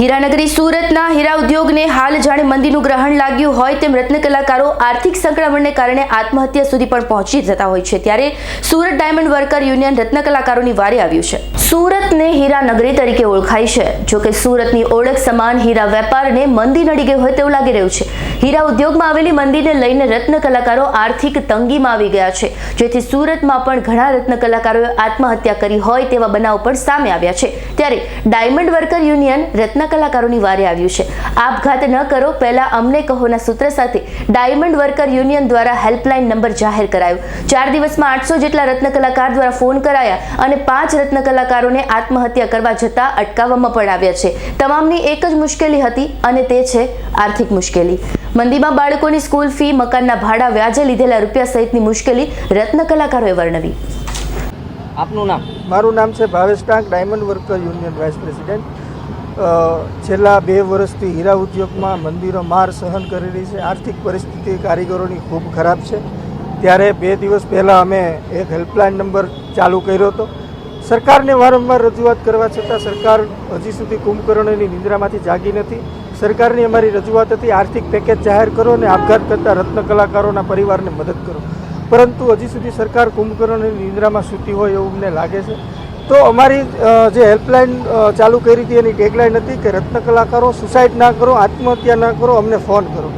હીરાનગરી સુરતના હીરા ઉદ્યોગને હાલ જાણે મંદીનું ગ્રહણ લાગ્યું હોય તેમ રત્ન કલાકારો આર્થિક સંકળામણને કારણે આત્મહત્યા સુધી પણ પહોંચી જતા હોય છે. ત્યારે સુરત ડાયમંડ વર્કર યુનિયન રત્ન કલાકારોની વારે આવ્યું છે. સુરતને હીરા નગરી તરીકે ઓળખાય છે. જોકે સુરતની ઓળખ સમાન હીરા વેપારને મંદી નડી ગઈ હોય તેવું લાગી રહ્યું છે. હીરા ઉદ્યોગમાં આવેલી મંદીને લઈને રત્ન કલાકારો આર્થિક તંગીમાં આવી ગયા છે. જેથી સુરતમાં પણ ઘણા રત્ન કલાકારોએ આત્મહત્યા કરી હોય તેવા બનાવ પણ સામે આવ્યા છે. ત્યારે ડાયમંડ વર્કર યુનિયન રત્ન કલાકારોની વારે આવ્યું છે. આપઘાત ન કરો પહેલા અમને કહોના સૂત્ર સાથે ડાયમંડ વર્કર યુનિયન દ્વારા હેલ્પલાઇન નંબર જાહેર કરાયો. ચાર દિવસમાં આઠસો જેટલા રત્ન કલાકાર દ્વારા ફોન કરાયા અને પાંચ રત્ન કલાકારોને આત્મહત્યા કરવા જતા અટકાવવામાં પણ આવ્યા છે. તમામની એક જ મુશ્કેલી હતી અને તે છે આર્થિક મુશ્કેલી. મંદીમાં બાળકોની સ્કૂલ ફી મકાનના ભાડા વ્યાજે લીધેલા રૂપિયા સહિતની મુશ્કેલી રત્ન કલાકારોએ વર્ણવી. આપનું નામ? મારું નામ છે Bhavesh Tank diamond worker union vice president. છેલ્લા બે વર્ષથી હીરા ઉદ્યોગમાં મંદિરો માર સહન કરી રહી છે. આર્થિક પરિસ્થિતિ કારીગરોની ખૂબ ખરાબ છે. ત્યારે બે દિવસ પહેલાં અમે એક હેલ્પલાઇન નંબર ચાલુ કર્યો હતો. સરકારને વારંવાર રજૂઆત કરવા છતાં સરકાર હજી સુધી કુંભકર્ણની નિંદ્રામાંથી જાગી નથી. સરકારની અમારી રજૂઆત હતી, આર્થિક પેકેજ જાહેર કરો અને આપઘાત કરતા રત્ન કલાકારોના પરિવારને મદદ કરો. પરંતુ હજી સુધી સરકાર કુંભકર્ણની નિંદ્રામાં સૂતી હોય એવું અમને લાગે છે. તો અમારી જે હેલ્પલાઇન ચાલુ કરી હતી એની ટેગલાઇન હતી કે રત્ન કલાકારો સુસાઇડ ના કરો, આત્મહત્યા ના કરો, અમને ફોન કરો.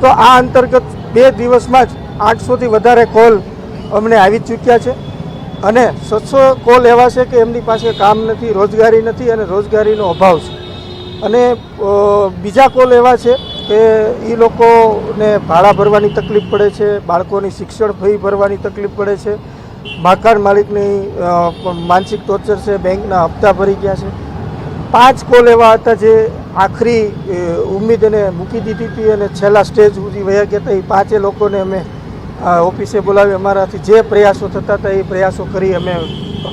તો આ અંતર્ગત બે દિવસમાં જ આઠસોથી વધારે કોલ અમને આવી ચૂક્યા છે અને સત્સો કોલ એવા છે કે એમની પાસે કામ નથી, રોજગારી નથી અને રોજગારીનો અભાવ છે. અને બીજા કોલ એવા છે કે એ લોકોને ભાડા ભરવાની તકલીફ પડે છે, બાળકોની શિક્ષણ ફી ભરવાની તકલીફ પડે છે મકાન માલિકની માનસિક ટોર્ચર છે, બેંકના હપ્તા ભરી ગયા છે. પાંચ કોલ એવા હતા જે આખરી ઉમ્મીદ એને મૂકી દીધી હતી અને છેલ્લા સ્ટેજ સુધી વયા ગયા હતા. એ પાંચે લોકોને અમે ઓફિસે બોલાવી, અમારાથી જે પ્રયાસો થતા હતા એ પ્રયાસો કરી અમે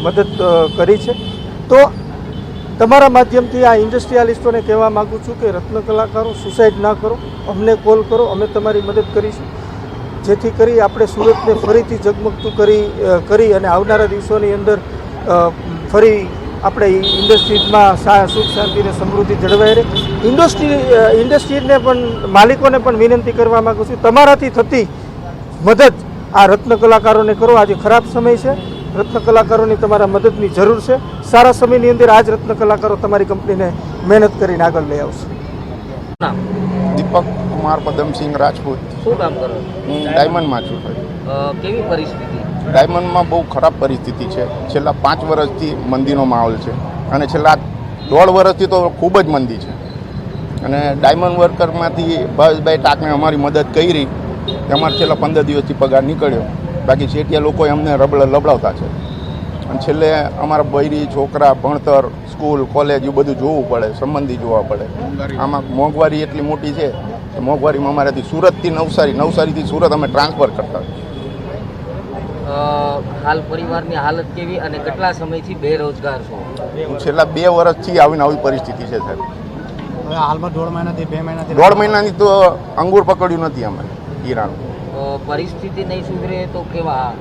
મદદ કરી છે. તો તમારા માધ્યમથી આ ઇન્ડસ્ટ્રીયાલિસ્ટોને કહેવા માગું છું કે રત્ન કલાકારો સુસાઇડ ના કરો. અમને કોલ કરો, અમે તમારી મદદ કરીશું. જેથી કરી આપણે સુરતને ફરીથી ઝગમગતું કરી કરી અને આવનારા દિવસોની અંદર ફરી આપણે ઇન્ડસ્ટ્રીઝમાં સુખ શાંતિ અને સમૃદ્ધિ જળવાઈ રહે. ઇન્ડસ્ટ્રી ઇન્ડસ્ટ્રીને પણ, માલિકોને પણ વિનંતી કરવા માગું છું. તમારાથી થતી મદદ આ રત્ન કલાકારોને કરો. આજે ખરાબ સમય છે. રત્ન કલાકારોની તમારા મદદની જરૂર છે. સારા સમયની અંદર આ જ રત્ન કલાકારો તમારી કંપનીને મહેનત કરીને આગળ લઈ આવશે. દીપક કુમાર પદમસિંહ રાજપૂત. શું કામ કરો? હું ડાયમંડમાં છું કેવી પરિસ્થિતિ? ડાયમંડમાં બહુ ખરાબ પરિસ્થિતિ છે. છેલ્લા પાંચ વર્ષથી મંદીનો માહોલ છે. અને છેલ્લા દોઢ વર્ષથી તો ખૂબ જ મંદી છે. અને ડાયમંડ વર્કરમાંથી ભાવેશભાઈ ટાકને અમારી મદદ કરી. અમારે છેલ્લા પંદર દિવસથી પગાર નીકળ્યો. બાકી શેઠિયા લોકો એમને રબડ લબડાવતા છે. અને છેલ્લે અમારા બૈરી છોકરા ભણતર સ્કૂલ કોલેજ એ બધું જોવું પડે સંબંધી જોવા પડે. આમાં મોંઘવારી એટલી મોટી છે કે મોંઘવારીમાં અમારાથી સુરતથી નવસારી નવસારીથી સુરત અમે ટ્રાન્સફર કરતા હાલ પરિવારની હાલત કેવી અને કેટલા સમયથી બેરોજગાર છો? હું છેલ્લા બે વર્ષથી આવીને આવી પરિસ્થિતિ છે સાહેબ. હવે હાલમાં દોઢ મહિનાથી બે મહિનાથી દોઢ મહિનાની તો અંગૂર પકડ્યું નથી અમે હીરાનું. પરિસ્થિતિ નહીં સુધરે તો કેવા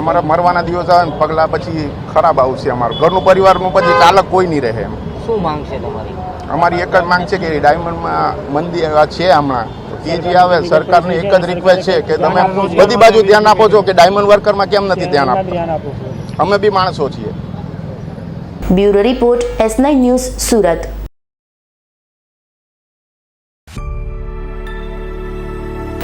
અમારા મરવાના દિવસ આવે ને પગલા પછી ખરાબ આવશે અમારું. ઘરનું પરિવારનું પછી ચાલક કોઈ નહીં રહે એમ. શું માંગ છે તમારી? અમારી એક જ માંગ છે કે ડાયમંડમાં મંદિર છે હમણાં. એ જે આવે સરકારની એક જ રિક્વેસ્ટ છે કે તમે બધી બાજુ ધ્યાન આપો છો કે ડાયમંડ વર્કરમાં કેમ નથી ધ્યાન આપતા? અમે બી માણસો છીએ. Bureau report S nine news Surat.